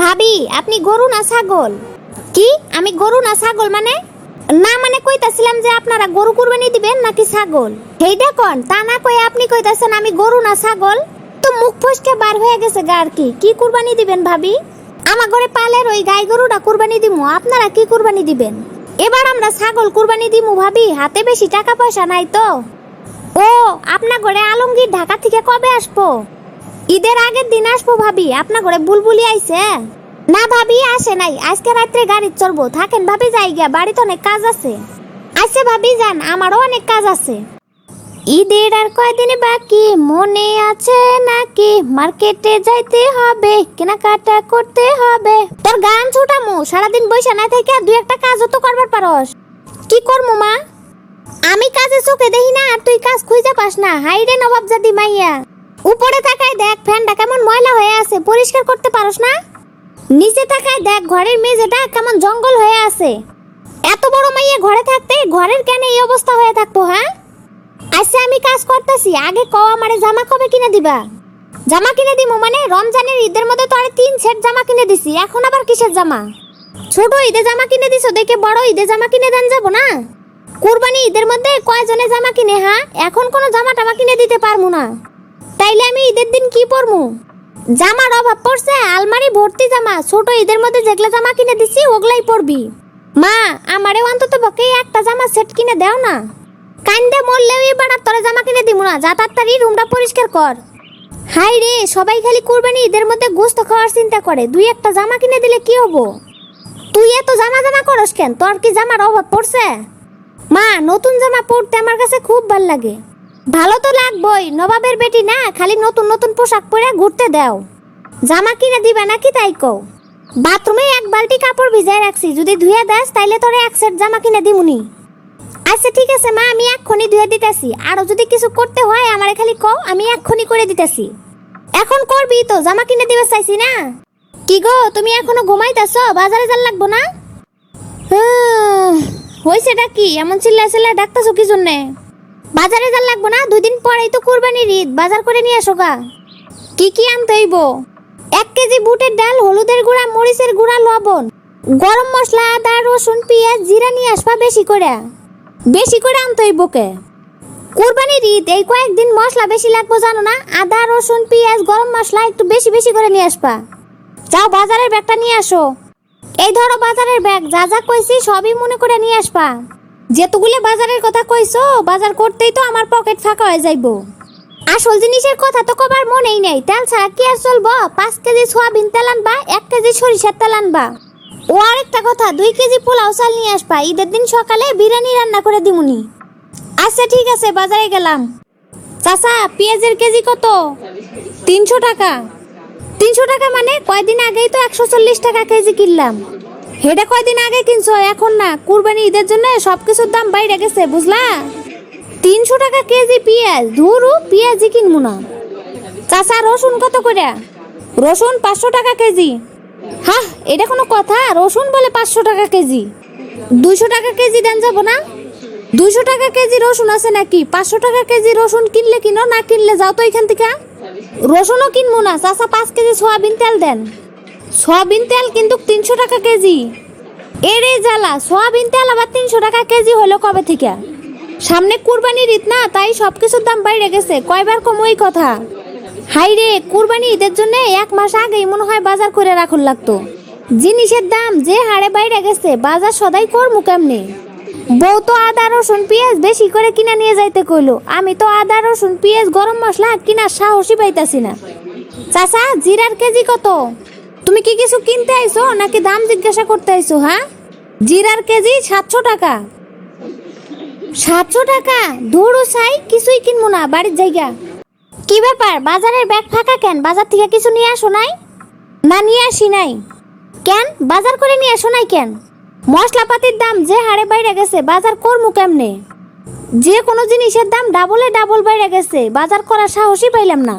ভাবি, আপনি গরু না ছাগল? কি? আমি গরু না ছাগল মানে? না মানে কইতাছিলাম যে আপনারা গরু কুরবানি দিবেন নাকি ছাগল? সেইটা কোন তা না কই আপনি কইতাছেন আমি গরু না ছাগল? তো মুখ ফসকে বার হয়ে গেছে গার কি। কি কুরবানি দিবেন ভাবি? আমার ঘরে পালের ওই গাই গরুটা কুরবানি দিমু, আপনারা কি কুরবানি দিবেন? এবার আমরা ছাগল কুরবানি দিমু ভাবি, হাতে বেশি টাকা পয়সা নাই তো? ও, আপনার ঘরে আলমগীর ঢাকা থেকে কবে আসব? ঈদের আগের দিন আসব ভাবি আপনার ঘরে বুলবুলি আইছে। না ভাবি, আসে নাই, আজকে রাত্রে গাড়ি চড়বো, থাকেন ভাবি যাই গিয়া বাড়িতে অনেক কাজ আছে। আচ্ছা ভাবি, যান, আমারও অনেক কাজ আছে। ঈদের আর কয়দিন বাকি, মনে আছে নাকি? মার্কেটে যাইতে হবে, কেনাকাটা করতে হবে। তোর গান ছুটামু, সারাদিন বৈশা না থেকে দুই একটা কাজও তো করবার পারস। কি করমু, মা? আমি কাজে চোখে দেখি না, আর তুই কাজ খুঁজে পাস না। হাইরে নবাব জাদি মাইয়া। উপরে তাকায় দেখ ফ্যানটা কেমন ময়লা হয়ে আছে, পরিষ্কার করতে পারস না? নিচে তাকায় দেখ ঘরের মেঝেটা কেমন জঙ্গল হয়ে আছে। এত বড় মাইয়া ঘরে থাকতে ঘরের কেন এই অবস্থা হয়ে থাকব হ্যাঁ? আচ্ছা আমি কাজ করতেছি, আগে ক আমারে জামা কবে কিনে দিবা? জামা কিনে দিমু মানে রমজানের ঈদের মধ্যে তো আরে তিন সেট জামা কিনে দিছি, এখন আবার কিসের জামা? ছোট ঈদে জামা কিনে দিছো, দেখে বড় ঈদে জামা কিনে দেন যাব না? কুরবানি ঈদের মধ্যে কয়জনে জামা কিনে হ্যাঁ? এখন কোনো জামা টামা কিনে দিতে পারব না। তাইলে আমি ঈদের দিন কি পরমু? জামার অভাব পড়ছে, আলমারি ভর্তি জামা, ছোট ঈদের মধ্যে যেগুলা জামা কিনে দিছি, ওগুলাই পরবি। মা আমারে অন্তত পক্ষে একটা জামা সেট কিনে দাও না। কান্দে মরলেও এবার আর তোরা জামা কিনে দিব না, যা তাড়াতাড়ি রুমটা পরিষ্কার কর। হাই রে, সবাই খালি কুরবানি ঈদের মধ্যে গোস্ত খাওয়ার চিন্তা করে, দুই একটা জামা কিনে দিলে কি হব? তুই এত জামা জামা করস কেন? তোর কি জামার অভাব পড়ছে? মা, নতুন জামা পরতে আমার কাছে খুব ভালো লাগে। ভালো তো লাগবই, নবাবের বেটি না, খালি নতুন নতুন পোশাক পরে ঘুরতে দাও। জামা কিনে দিবে নাকি তাই কও? বাথরুমে এক বালতি কাপড় ভিজায় রাখছি, যদি ধুয়ে দেস তাইলে তোরে এক সেট জামা কিনে দিমুনি। আচ্ছা ঠিক আছে মা, আমি এক্ষুনি ধুয়ে দিতেছি। আরও যদি কিছু করতে হয়, আমারে খালি কও, আমি এক্ষুনি করে দিতেছি। এখন করবি তো, জামা কিনে দিবে চাইছি না? কি গো, তুমি এখনও ঘুমাইতেছ? বাজারে যান লাগবো না? হয়েছেটা কি? এমন চিল্লা চিল্লা ডাকতেছো কি জন্যে? বাজারে যান লাগবো না দুই দিন পরেই তো কুরবানির ঈদ, বাজার করে নিয়ে আসো গা। কি কি আনতে হইব? এক কেজি বুটের ডাল, হলুদের গুঁড়া, মরিচের গুঁড়া, লবণ। গরম মশলা, আদা, রসুন, পেঁয়াজ, জিরা নিয়ে আসবা বেশি করে। বেশি করে আনতে হইব কে? কুরবানির ঈদ, এই কয়েকদিন মশলা বেশি লাগবো জানো না? আদা, রসুন, পেঁয়াজ, গরম মশলা একটু বেশি বেশি করে নিয়ে আসবা। যাও বাজারের ব্যাগটা নিয়ে আসো। এই ধরো বাজারের ব্যাগ, যা যা কইছি সবই মনে করে নিয়ে আসবা। যেতগুলো বাজারের কথা কইছো, বাজার করতেই তো আমার পকেট ফাঁকা হয়ে যাইবো। আসল জিনিসের কথা তো কবার মনেই নেই। তেল ছাড়া কি আর চলবো? পাঁচ কেজি সোয়াবিন তেল আনবা, এক কেজি সরিষার তেল আনবা। ও আরেকটা কথা, দুই কেজি পোলাও চাল নিয়ে আসবা, ঈদের দিন সকালে বিরিয়ানি রান্না করে দিমুনি। আচ্ছা ঠিক আছে, বাজারে গেলাম। চাচা, পেঁয়াজের কেজি কত? তিনশো টাকা। তিনশো টাকা মানে কয়দিন আগেই তো একশো চল্লিশ টাকা কেজি কিনলাম। হেটা কয়দিন আগে কিনছো? এখন না, কুরবানি ঈদের জন্য সবকিছুর দাম বাইরে গেছে, বুঝলা? তিনশো টাকা কেজি পেঁয়াজ, ধুরু, পেঁয়াজই কিনবো না। চাচা, রসুন কত করে? রসুন পাঁচশো টাকা কেজি। হ্যাঁ এটা কোনো কথা? রসুন বলে পাঁচশো টাকা কেজি। দুইশো টাকা কেজি দেন যাব না? দুইশো টাকা কেজি রসুন আছে নাকি? পাঁচশো টাকা কেজি রসুন কিনলে কিনো, না কিনলে যাও তো এখান থেকে। রসুনও কিনবো না। চাচা, পাঁচ কেজি সয়াবিন তেল দেন। সয়াবিন তেল কিন্তু তিনশো টাকা কেজি। এরে জ্বালা, সয়াবিন তেল আবার তিনশো টাকা কেজি হলো কবে থেকে? সামনে কুরবানির ঈদ না, তাই সব কিছুর দাম বাইরে গেছে, কয়বার কম ওই কথা। হাই রে কুরবানি ঈদের জন্য এক মাস আগেই মনে হয় বাজার করে রাখুন লাগতো। জিনিসের দাম যে হারে বাইরে গেছে, বাজার সদাই করমু কেমনে? বউ তো আদা, রসুন, পেঁয়াজ বেশি করে কিনা নিয়ে যাইতে কইলো। আমি তো আদা, রসুন, পেঁয়াজ গরম মশলা কিনা সাহসী পাইতাছি না। চাচা, জিরার কেজি কত? তুমি কি কিছু কিনতে আইছো নাকি দাম জিজ্ঞাসা করতে আইছো হ্যাঁ? জিরার কেজি সাতশো টাকা। সাতশো টাকা? ধরো সাই, কিছুই কিনবো না, বাড়ির জায়গা। কি ব্যাপার, বাজারের ব্যাগ ফাঁকা কেন? বাজার থেকে কিছু নিয়ে আসো নাই? না, নিয়ে আসি নাই। কেন? বাজার করে নিয়ে আসো নাই কেন? মশলাপাতির দাম যে হারে বাইরে গেছে, বাজার করমু কেমনে? যে কোনো জিনিসের দাম ডাবলে ডাবল বাইরে গেছে, বাজার করার সাহসই পাইলাম না।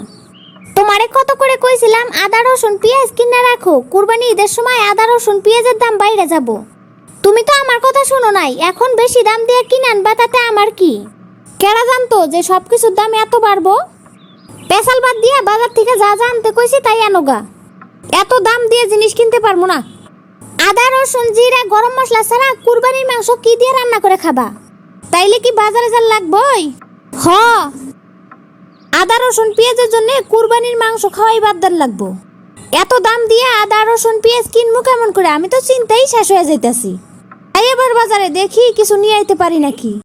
তোমারে কত করে কইছিলাম, আদা, রসুন, পেঁয়াজ কিনে রাখো। কুরবানি ঈদের সময় আদা, রসুন, পেঁয়াজের দাম বাইরে যাব। তুমি তো আমার কথা শোনো নাই, এখন বেশি দাম দিয়ে কিনে আনবা, তাতে আমার কি? কেরা জানতো যে সবকিছুর দাম এত বাড়বো? পেশাল বাদ দিয়ে বাজার থেকে যা যা আনতে কইছি তাই আনোগা এত দাম দিয়ে জিনিস কিনতে পারব না। আদা, রসুন, জিরা, গরম মশলা ছাড়া কুরবানির মাংস কি দিয়ে রান্না করে খাবা? তাইলে কি বাজারে যার লাগবই? হ আদা, রসুন, পেঁয়াজের জন্য কুরবানির মাংস খাওয়াই বাদ দেন লাগবো। এত দাম দিয়ে আদা, রসুন, পেঁয়াজ কিনবো কেমন করে? আমি তো চিন্তাই শেষ হয়ে যাইতাছি। তাই এবার বাজারে দেখি কিছু নিয়ে আইতে পারি নাকি?